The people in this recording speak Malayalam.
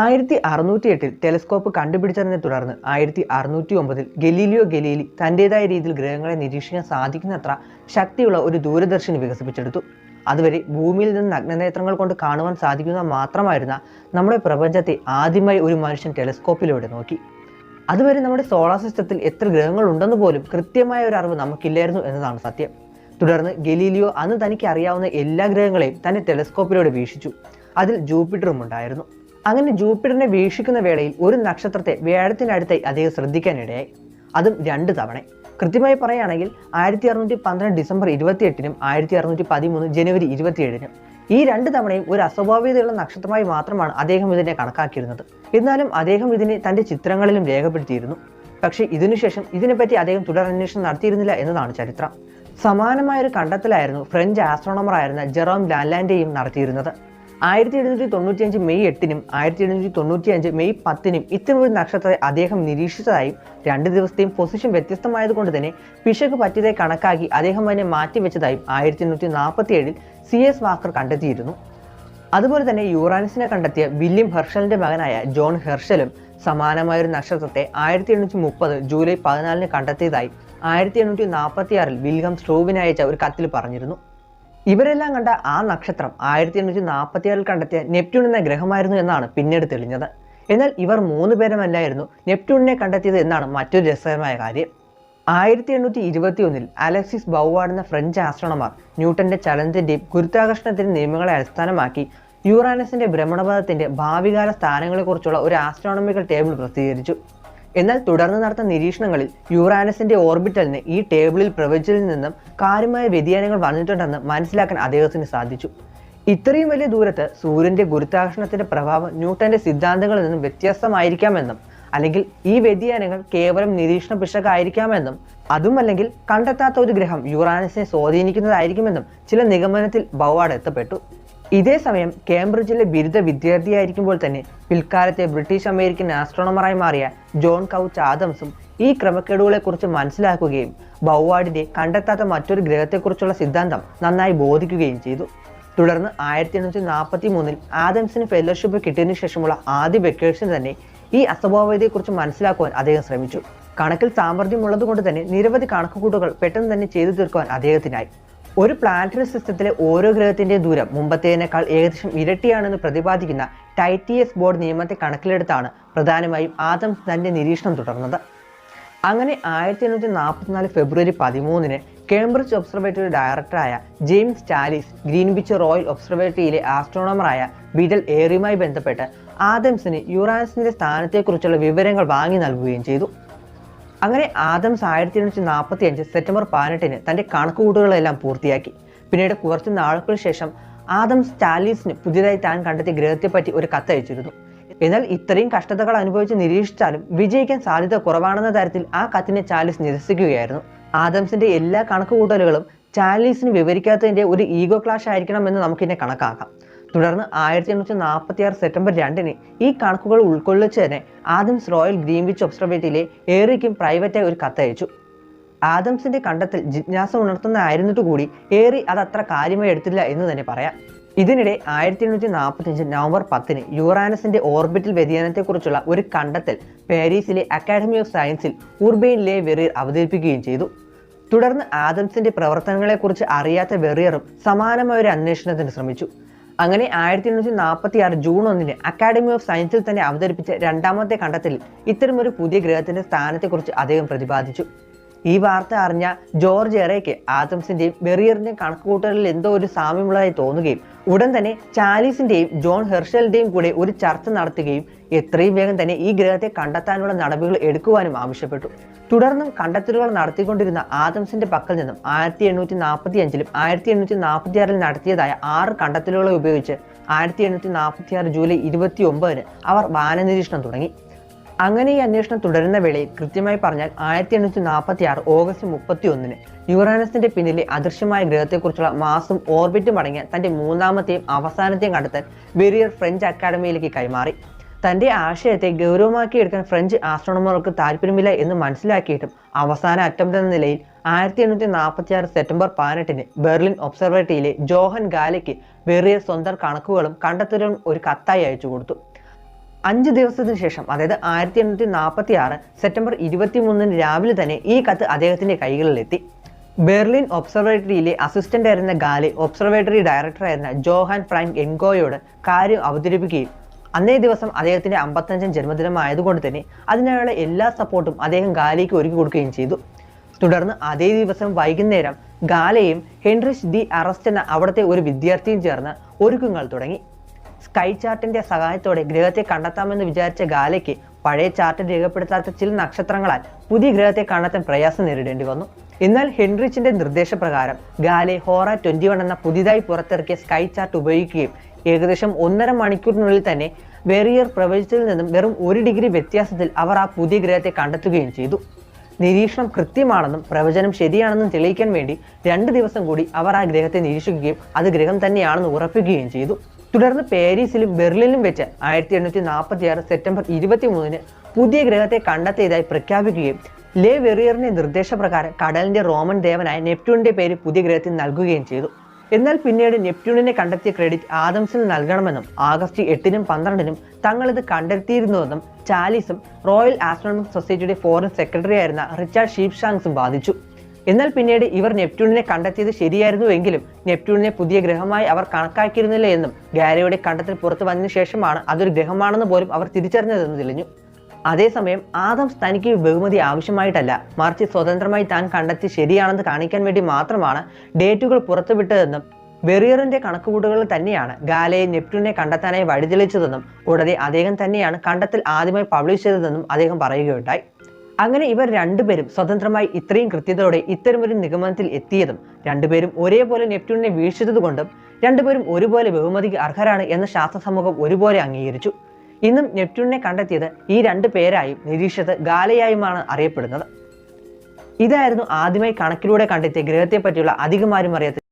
ആയിരത്തി അറുന്നൂറ്റി എട്ടിൽ ടെലിസ്കോപ്പ് കണ്ടുപിടിച്ചതിനെ തുടർന്ന് ആയിരത്തി അറുന്നൂറ്റി ഒമ്പതിൽ ഗലീലിയോ ഗലീലി തന്റെതായ രീതിയിൽ ഗ്രഹങ്ങളെ നിരീക്ഷിക്കാൻ സാധിക്കുന്നത്ര ശക്തിയുള്ള ഒരു ദൂരദർശിനി വികസിപ്പിച്ചെടുത്തു. അതുവരെ ഭൂമിയിൽ നിന്ന് നഗ്നനേത്രങ്ങൾ കൊണ്ട് കാണുവാൻ സാധിക്കുന്ന മാത്രമായിരുന്ന നമ്മുടെ പ്രപഞ്ചത്തെ ആദ്യമായി ഒരു മനുഷ്യൻ ടെലിസ്കോപ്പിലൂടെ നോക്കി. അതുവരെ നമ്മുടെ സോളാർ സിസ്റ്റത്തിൽ എത്ര ഗ്രഹങ്ങൾ ഉണ്ടെന്ന് പോലും കൃത്യമായ ഒരു അറിവ് നമുക്കില്ലായിരുന്നു എന്നതാണ് സത്യം. തുടർന്ന് ഗലീലിയോ അന്ന് തനിക്ക് അറിയാവുന്ന എല്ലാ ഗ്രഹങ്ങളെയും തന്നെ ടെലിസ്കോപ്പിലൂടെ വീക്ഷിച്ചു. അതിൽ ജൂപ്പിറ്ററും ഉണ്ടായിരുന്നു. അങ്ങനെ ജൂപ്പിറ്ററിനെ വീക്ഷിക്കുന്ന വേളയിൽ ഒരു നക്ഷത്രത്തെ വ്യാഴത്തിനടുത്തായി അദ്ദേഹം ശ്രദ്ധിക്കാനിടയായി. അതും രണ്ട് തവണ. കൃത്യമായി പറയുകയാണെങ്കിൽ ആയിരത്തി അറുന്നൂറ്റി പന്ത്രണ്ട് ഡിസംബർ ഇരുപത്തിയെട്ടിനും ആയിരത്തി അറുന്നൂറ്റി പതിമൂന്ന് ജനുവരി ഇരുപത്തിയേഴിനും ഈ രണ്ട് തവണയും ഒരു അസ്വാഭാവികതയുള്ള നക്ഷത്രമായി മാത്രമാണ് അദ്ദേഹം ഇതിനെ കണക്കാക്കിയിരുന്നത്. എന്നാലും അദ്ദേഹം ഇതിനെ തന്റെ ചിത്രങ്ങളിലും രേഖപ്പെടുത്തിയിരുന്നു. പക്ഷേ ഇതിനുശേഷം ഇതിനെപ്പറ്റി അദ്ദേഹം തുടരന്വേഷണം നടത്തിയിരുന്നില്ല എന്നതാണ് ചരിത്രം. സമാനമായ ഒരു കണ്ടെത്തലായിരുന്നു ഫ്രഞ്ച് ആസ്ട്രോണമറായിരുന്ന ജെറോം ലാൻലാൻഡേയും നടത്തിയിരുന്നത്. ആയിരത്തി എഴുന്നൂറ്റി തൊണ്ണൂറ്റിയഞ്ച് മെയ് എട്ടിനും ആയിരത്തി എഴുന്നൂറ്റി തൊണ്ണൂറ്റിയഞ്ച് മെയ് പത്തിനും ഇത്തരം ഒരു നക്ഷത്രത്തെ അദ്ദേഹം നിരീക്ഷിച്ചതായും രണ്ട് ദിവസത്തെയും പൊസിഷൻ വ്യത്യസ്തമായതുകൊണ്ട് തന്നെ പിശക് പറ്റിയതായി കണക്കാക്കി അദ്ദേഹം അതിനെ മാറ്റിവെച്ചതായും ആയിരത്തി എണ്ണൂറ്റി നാൽപ്പത്തി ഏഴിൽ സി എസ് വാക്കർ കണ്ടെത്തിയിരുന്നു. അതുപോലെ തന്നെ യുറാനസിനെ കണ്ടെത്തിയ വില്യം ഹെർഷലിന്റെ മകനായ ജോൺ ഹെർഷലും സമാനമായ ഒരു നക്ഷത്രത്തെ ആയിരത്തി എണ്ണൂറ്റി മുപ്പത് ജൂലൈ പതിനാലിന് കണ്ടെത്തിയതായി ആയിരത്തി എണ്ണൂറ്റി നാൽപ്പത്തി ആറിൽ വിൽഗം സ്ട്രോബിന് അയച്ച ഒരു കത്തിൽ പറഞ്ഞിരുന്നു. ഇവരെല്ലാം കണ്ട ആ നക്ഷത്രം ആയിരത്തി എണ്ണൂറ്റി നാൽപ്പത്തി ആറിൽ കണ്ടെത്തിയ നെപ്റ്റ്യൂൺ എന്ന ഗ്രഹമായിരുന്നു എന്നാണ് പിന്നീട് തെളിഞ്ഞത്. എന്നാൽ ഇവർ മൂന്ന് പേരുമല്ലായിരുന്നു നെപ്റ്റ്യൂണിനെ കണ്ടെത്തിയത് എന്നാണ് മറ്റൊരു രസകരമായ കാര്യം. ആയിരത്തി എണ്ണൂറ്റി ഇരുപത്തി ഒന്നിൽ അലക്സിസ് ബൗവാർഡ് എന്ന ഫ്രഞ്ച് ആസ്ട്രോണമാർ ന്യൂട്ടന്റെ ചലനത്തിന്റെയും ഗുരുത്വാകർഷണത്തിന്റെ നിയമങ്ങളെ അടിസ്ഥാനമാക്കി യുറാനസിന്റെ ഭ്രമണപഥത്തിന്റെ ഭാവികാല സ്ഥാനങ്ങളെക്കുറിച്ചുള്ള ഒരു ആസ്ട്രോണമിക്കൽ ടേബിൾ പ്രസിദ്ധീകരിച്ചു. എന്നാൽ തുടർന്ന് നടത്തുന്ന നിരീക്ഷണങ്ങളിൽ യുറാനസിന്റെ ഓർബിറ്റലിന് ഈ ടേബിളിൽ പ്രവചിച്ചതിൽ നിന്നും കാര്യമായ വ്യതിയാനങ്ങൾ വന്നിട്ടുണ്ടെന്ന് മനസ്സിലാക്കാൻ അദ്ദേഹത്തിന് സാധിച്ചു. ഇത്രയും വലിയ ദൂരത്ത് സൂര്യന്റെ ഗുരുത്വാകർഷണത്തിന്റെ പ്രഭാവം ന്യൂട്ടന്റെ സിദ്ധാന്തങ്ങളിൽ നിന്നും വ്യത്യസ്തമായിരിക്കാമെന്നും അല്ലെങ്കിൽ ഈ വ്യതിയാനങ്ങൾ കേവലം നിരീക്ഷണ പിശകായിരിക്കാമെന്നും അതുമല്ലെങ്കിൽ കണ്ടെത്താത്ത ഒരു ഗ്രഹം യുറാനസിനെ സ്വാധീനിക്കുന്നതായിരിക്കുമെന്നും ചില നിഗമനത്തിൽ ബവാഡ് എത്തപ്പെട്ടു. ഇതേ സമയം കേംബ്രിഡ്ജിലെ ബിരുദ വിദ്യാർത്ഥിയായിരിക്കുമ്പോൾ തന്നെ പിൽക്കാലത്തെ ബ്രിട്ടീഷ് അമേരിക്കൻ ആസ്ട്രോണമറായി മാറിയ ജോൺ കൗച്ച് ആദംസും ഈ ക്രമക്കേടുകളെക്കുറിച്ച് മനസ്സിലാക്കുകയും ബൗവാർഡിന്റെ കണ്ടെത്താത്ത മറ്റൊരു ഗ്രഹത്തെക്കുറിച്ചുള്ള സിദ്ധാന്തം നന്നായി ബോധിക്കുകയും ചെയ്തു. തുടർന്ന് ആയിരത്തി എണ്ണൂറ്റി നാൽപ്പത്തി മൂന്നിൽ ആദംസിന് ഫെലോഷിപ്പ് കിട്ടിയതിനു ശേഷമുള്ള ആദ്യ വെക്കേഷൻ തന്നെ ഈ അസ്വഭാവികതയെക്കുറിച്ച് മനസ്സിലാക്കുവാൻ അദ്ദേഹം ശ്രമിച്ചു. കണക്കിൽ സാമർഥ്യമുള്ളതുകൊണ്ട് തന്നെ നിരവധി കണക്കുകൂട്ടുകൾ പെട്ടെന്ന് തന്നെ ചെയ്തു തീർക്കുവാൻ അദ്ദേഹത്തിനായി. ഒരു പ്ലാനറ്ററി സിസ്റ്റത്തിലെ ഓരോ ഗ്രഹത്തിന്റെയും ദൂരം മുമ്പത്തേതിനേക്കാൾ ഏകദേശം ഇരട്ടിയാണെന്ന് പ്രതിപാദിക്കുന്ന ടൈറ്റിയസ് ബോർഡ് നിയമത്തെ കണക്കിലെടുത്താണ് പ്രധാനമായും ആദം തന്റെ നിരീക്ഷണം തുടർന്നത്. അങ്ങനെ ആയിരത്തി എണ്ണൂറ്റി നാൽപ്പത്തിനാല് ഫെബ്രുവരി പതിമൂന്നിന് കേംബ്രിഡ്ജ് ഒബ്സർവേറ്ററി ഡയറക്ടറായ ജെയിംസ് ചാലിസ് ഗ്രീൻബിച്ച് റോയൽ ഒബ്സർവേറ്ററിയിലെ ആസ്ട്രോണമറായ ബിഡൽ ഏറിയുമായി ബന്ധപ്പെട്ട് ആദംസിന് യുറാനസിന്റെ സ്ഥാനത്തെക്കുറിച്ചുള്ള വിവരങ്ങൾ വാങ്ങി നൽകുകയും ചെയ്തു. അങ്ങനെ ആദംസ് ആയിരത്തി എണ്ണൂറ്റി നാൽപ്പത്തി അഞ്ച് സെപ്റ്റംബർ പതിനെട്ടിന് തന്റെ കണക്കുകൂട്ടുകളെല്ലാം പൂർത്തിയാക്കി. പിന്നീട് കുറച്ച് നാളുകൾക്ക് ശേഷം ആദംസ് ചാലീസിന് പുതിയതായി താൻ കണ്ടെത്തിയ ഗ്രഹത്തെപ്പറ്റി ഒരു കത്തയച്ചിരുന്നു എന്നാൽ ഇത്രയും കഷ്ടതകൾ അനുഭവിച്ച് നിരീക്ഷിച്ചാലും വിജയിക്കാൻ സാധ്യത കുറവാണെന്ന തരത്തിൽ ആ കത്തിനെ ചാലിസ് നിരസിക്കുകയായിരുന്നു. ആദംസിന്റെ എല്ലാ കണക്കുകൂട്ടലുകളും ചാലീസിന് വിവരിക്കാത്തതിന്റെ ഒരു ഈഗോ ക്ലാഷ് ആയിരിക്കണം എന്ന് നമുക്കിന്നെ കണക്കാക്കാം. തുടർന്ന് ആയിരത്തി എണ്ണൂറ്റി നാൽപ്പത്തി ആറ് സെപ്റ്റംബർ രണ്ടിന് ഈ കണക്കുകൾ ഉൾക്കൊള്ളിച്ച് തന്നെ ആദംസ് റോയൽ ഗ്രീൻവിച്ച് ഒബ്സർവേറ്ററിയിലെ ഏറിക്കും പ്രൈവറ്റായി ഒരു കത്തയച്ചു ആദംസിന്റെ കണ്ടെത്തൽ ജിജ്ഞാസ ഉണർത്തുന്നതായിരുന്നിട്ട് കൂടി ഏറി അത് അത്ര കാര്യമായി എടുത്തില്ല എന്ന് തന്നെ പറയാം. ഇതിനിടെ ആയിരത്തി എണ്ണൂറ്റി നാൽപ്പത്തി അഞ്ച് നവംബർ പത്തിന് യുറാനസിന്റെ ഓർബിറ്റൽ വ്യതിയാനത്തെക്കുറിച്ചുള്ള ഒരു കണ്ടെത്തൽ പാരീസിലെ അക്കാഡമി ഓഫ് സയൻസിൽ ഉർബെയിനിലെ വെറിയർ അവതരിപ്പിക്കുകയും ചെയ്തു. തുടർന്ന് ആദംസിന്റെ പ്രവർത്തനങ്ങളെക്കുറിച്ച് അറിയാത്ത വെറിയറും സമാനമായ ഒരു അന്വേഷണത്തിന് ശ്രമിച്ചു. അങ്ങനെ ആയിരത്തി എണ്ണൂറ്റി നാൽപ്പത്തി ആറ് ജൂൺ ഒന്നിന് അക്കാഡമി ഓഫ് സയൻസിൽ തന്നെ അവതരിപ്പിച്ച രണ്ടാമത്തെ കണ്ടെത്തലിൽ ഇത്തരമൊരു പുതിയ ഗ്രഹത്തിന്റെ സ്ഥാനത്തെക്കുറിച്ച് അദ്ദേഹം പ്രതിപാദിച്ചു. ഈ വാർത്ത അറിഞ്ഞ ജോർജ് എറയ്ക്ക് ആദംസിന്റെയും ബെറിയറിന്റെയും കണക്കുകൂട്ടലിൽ എന്തോ ഒരു സാമ്യമുള്ളതായി തോന്നുകയും ഉടൻ തന്നെ ചാലീസിന്റെയും ജോൺ ഹെർഷലിന്റെയും കൂടെ ഒരു ചർച്ച നടത്തുകയും എത്രയും വേഗം തന്നെ ഈ ഗ്രഹത്തെ കണ്ടെത്താനുള്ള നടപടികൾ എടുക്കുവാനും ആവശ്യപ്പെട്ടു. തുടർന്നും കണ്ടെത്തലുകൾ നടത്തിക്കൊണ്ടിരുന്ന ആദംസിന്റെ പക്കൽ നിന്നും ആയിരത്തി എണ്ണൂറ്റി നാൽപ്പത്തി അഞ്ചിലും ആയിരത്തി എണ്ണൂറ്റി നാൽപ്പത്തി ആറിൽ നടത്തിയതായ ആറ് കണ്ടെത്തലുകളെ ഉപയോഗിച്ച് ആയിരത്തി എണ്ണൂറ്റി നാൽപ്പത്തി ആറ് ജൂലൈ ഇരുപത്തി ഒമ്പതിന് അവർ വാനനിരീക്ഷണം തുടങ്ങി. അങ്ങനെ ഈ അന്വേഷണം തുടരുന്ന വേളയിൽ കൃത്യമായി പറഞ്ഞാൽ ആയിരത്തി എണ്ണൂറ്റി നാൽപ്പത്തി ആറ് ഓഗസ്റ്റ് മുപ്പത്തി ഒന്നിന് യുറാനസിന്റെ പിന്നിലെ അദൃശ്യമായ ഗ്രഹത്തെക്കുറിച്ചുള്ള മാസും ഓർബിറ്റും അടങ്ങിയ തന്റെ മൂന്നാമത്തെയും അവസാനത്തെയും കണ്ടെത്താൻ വെറിയർ ഫ്രഞ്ച് അക്കാഡമിയിലേക്ക് കൈമാറി. തന്റെ ആശയത്തെ ഗൗരവമാക്കിയെടുക്കാൻ ഫ്രഞ്ച് ആസ്ട്രോണമർക്ക് താല്പര്യമില്ല എന്ന് മനസ്സിലാക്കിയിട്ടും അവസാന അറ്റംപ്റ്റ് എന്ന നിലയിൽ ആയിരത്തി എണ്ണൂറ്റി നാൽപ്പത്തി ആറ് സെപ്റ്റംബർ പതിനെട്ടിന് ബെർലിൻ ഒബ്സർവേറ്ററിയിലെ ജോഹൻ ഗാലയ്ക്ക് വെറിയർ സ്വന്തം കണക്കുകളും കണ്ടെത്തലുകളും ഒരു കത്തായി അയച്ചു കൊടുത്തു. അഞ്ച് ദിവസത്തിന് ശേഷം അതായത് ആയിരത്തി എണ്ണൂറ്റി നാൽപ്പത്തി ആറ് സെപ്റ്റംബർ ഇരുപത്തി മൂന്നിന് രാവിലെ തന്നെ ഈ കത്ത് അദ്ദേഹത്തിന്റെ കൈകളിലെത്തി. ബെർലിൻ ഒബ്സർവേറ്ററിയിലെ അസിസ്റ്റന്റ് ആയിരുന്ന ഗാലെ ഒബ്സർവേറ്ററി ഡയറക്ടറായിരുന്ന ജോഹാൻ ഫ്രാങ്ക് എൻഗോയോട് കാര്യം അവതരിപ്പിക്കുകയും അന്നേ ദിവസം അദ്ദേഹത്തിന്റെ അമ്പത്തഞ്ചാം ജന്മദിനമായതുകൊണ്ട് തന്നെ അതിനായുള്ള എല്ലാ സപ്പോർട്ടും അദ്ദേഹം ഗാലിക്ക് ഒരുക്കി കൊടുക്കുകയും ചെയ്തു. തുടർന്ന് അതേ ദിവസം വൈകുന്നേരം ഗാലയും ഹെൻറിഷ് ദി അറസ്റ്റ് എന്ന അവിടുത്തെ ഒരു വിദ്യാർത്ഥിയും ചേർന്ന് ഒരുക്കങ്ങൾ തുടങ്ങി. സ്കൈ ചാർട്ടിന്റെ സഹായത്തോടെ ഗ്രഹത്തെ കണ്ടെത്താമെന്ന് വിചാരിച്ച ഗാലയ്ക്ക് പഴയ ചാർട്ടിൽ രേഖപ്പെടുത്താത്ത ചില നക്ഷത്രങ്ങളാൽ പുതിയ ഗ്രഹത്തെ കണ്ടെത്താൻ പ്രയാസം നേരിടേണ്ടി വന്നു. എന്നാൽ ഹെൻറിച്ചിന്റെ നിർദ്ദേശപ്രകാരം ഗാലെ ഹോറ ട്വന്റി വൺ എന്ന പുതിയതായി പുറത്തിറക്കിയ സ്കൈ ചാർട്ട് ഉപയോഗിക്കുകയും ഏകദേശം ഒന്നര മണിക്കൂറിനുള്ളിൽ തന്നെ വെറിയർ പ്രവചിച്ചതിൽ നിന്നും വെറും ഒരു ഡിഗ്രി വ്യത്യാസത്തിൽ അവർ ആ പുതിയ ഗ്രഹത്തെ കണ്ടെത്തുകയും ചെയ്തു. നിരീക്ഷണം കൃത്യമാണെന്നും പ്രവചനം ശരിയാണെന്നും തെളിയിക്കാൻ വേണ്ടി രണ്ട് ദിവസം കൂടി അവർ ആ ഗ്രഹത്തെ നിരീക്ഷിക്കുകയും അത് ഗ്രഹം തന്നെയാണെന്ന് ഉറപ്പിക്കുകയും ചെയ്തു. തുടർന്ന് പാരീസിലും ബെർലിനിലും വെച്ച് ആയിരത്തി എണ്ണൂറ്റി നാൽപ്പത്തി ആറ് സെപ്റ്റംബർ ഇരുപത്തി മൂന്നിന് പുതിയ ഗ്രഹത്തെ കണ്ടെത്തിയതായി പ്രഖ്യാപിക്കുകയും ലേ വെറിയറിന്റെ നിർദ്ദേശപ്രകാരം കടലിന്റെ റോമൻ ദേവനായ നെപ്റ്റ്യൂണിന്റെ പേര് പുതിയ ഗ്രഹത്തിൽ നൽകുകയും ചെയ്തു. എന്നാൽ പിന്നീട് നെപ്റ്റ്യൂണിനെ കണ്ടെത്തിയ ക്രെഡിറ്റ് ആദംസിന് നൽകണമെന്നും ആഗസ്റ്റ് എട്ടിനും പന്ത്രണ്ടിനും തങ്ങൾ ഇത് കണ്ടെത്തിയിരുന്നുവെന്നും ചാലീസും റോയൽ ആസ്ട്രോണമിക് സൊസൈറ്റിയുടെ ഫോറിൻ സെക്രട്ടറി ആയിരുന്ന റിച്ചാർഡ് ഷീപ്ഷാങ്സും വാദിച്ചു. എന്നാൽ പിന്നീട് ഇവർ നെപ്റ്റ്യൂണിനെ കണ്ടെത്തിയത് ശരിയായിരുന്നു എങ്കിലും നെപ്റ്റ്യൂണിനെ പുതിയ ഗ്രഹമായി അവർ കണക്കാക്കിയിരുന്നില്ല എന്നും ഗാരയുടെ കണ്ടെത്തൽ പുറത്തു വന്നതിന് ശേഷമാണ് അതൊരു ഗ്രഹമാണെന്ന് പോലും അവർ തിരിച്ചറിഞ്ഞതെന്ന് തെളിഞ്ഞു. അതേസമയം ആദം തനിക്ക് ബഹുമതി ആവശ്യമായിട്ടല്ല. മറിച്ച് സ്വതന്ത്രമായി താൻ കണ്ടെത്തി ശരിയാണെന്ന് കാണിക്കാൻ വേണ്ടി മാത്രമാണ് ഡേറ്റുകൾ പുറത്തുവിട്ടതെന്നും ബെറിയറിന്റെ കണക്കുകൂട്ടുകളിൽ തന്നെയാണ് ഗാലയെ നെപ്റ്റ്യൂണിനെ കണ്ടെത്താനായി വഴിതെളിച്ചതെന്നും കൂടാതെ അദ്ദേഹം തന്നെയാണ് കണ്ടെത്തൽ ആദ്യമായി പബ്ലിഷ് ചെയ്തതെന്നും അദ്ദേഹം പറയുകയുണ്ടായി. അങ്ങനെ ഇവർ രണ്ടുപേരും സ്വതന്ത്രമായി ഇത്രയും കൃത്യതയോടെ ഇത്തരമൊരു നിഗമനത്തിൽ എത്തിയതും രണ്ടുപേരും ഒരേപോലെ നെപ്റ്റ്യൂണിനെ വീക്ഷിച്ചതുകൊണ്ടും രണ്ടുപേരും ഒരുപോലെ ബഹുമതിക്ക് അർഹരാണ് എന്ന ശാസ്ത്ര സമൂഹം ഒരുപോലെ അംഗീകരിച്ചു. ഇന്നും നെപ്റ്റ്യൂണിനെ കണ്ടെത്തിയത് ഈ രണ്ടു പേരായും നിരീക്ഷത് ഗാലയായുമാണ് അറിയപ്പെടുന്നത്. ഇതായിരുന്നു ആദ്യമായി കണക്കിലൂടെ കണ്ടെത്തിയ ഗ്രഹത്തെ പറ്റിയുള്ള അധികമാരും അറിയാത്ത